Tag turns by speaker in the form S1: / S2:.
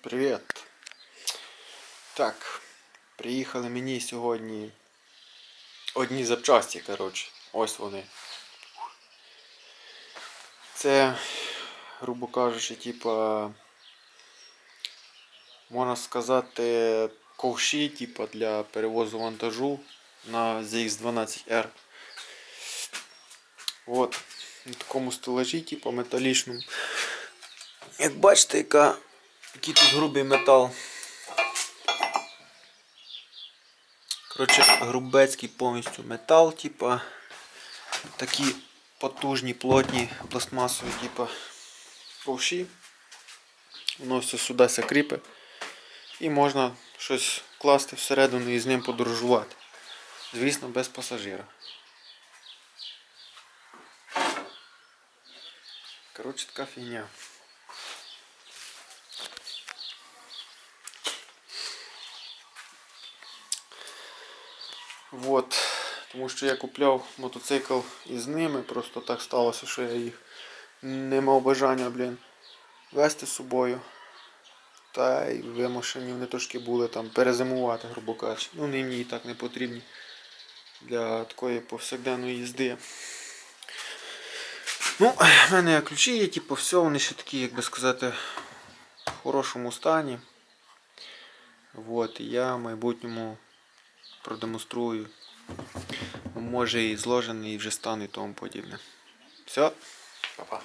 S1: Привіт. Так, приїхали мені сьогодні одні запчасті, коротше. Ось вони. Це, грубо кажучи, типа, можна сказати, ковші, типа, для перевозу вантажу на ZX12R. От, на такому стелажі, типа металічному. Як бачите, яка, який тут грубий метал. Коротше, грубецький повністю метал, типа такі потужні, плотні, пластмасові, типа ковші. Воно все сюди кріпе. І можна щось класти всередину і з ним подорожувати. Звісно, без пасажира. Коротше, така фігня. Вот. Тому що я купляв мотоцикл із ними, просто так сталося, що я їх не мав бажання, блін, вести з собою. Та й вимушені вони трошки були там перезимувати, грубо кажучи. Ну, вони мені і так не потрібні для такої повсякденної їзди. Ну, в мене ключі є, типу, все, вони ще такі, як би сказати, в хорошому стані. Вот, і я в майбутньому продемонструю. Може і зложений, і вже стан і тому подібне. Все, па-па.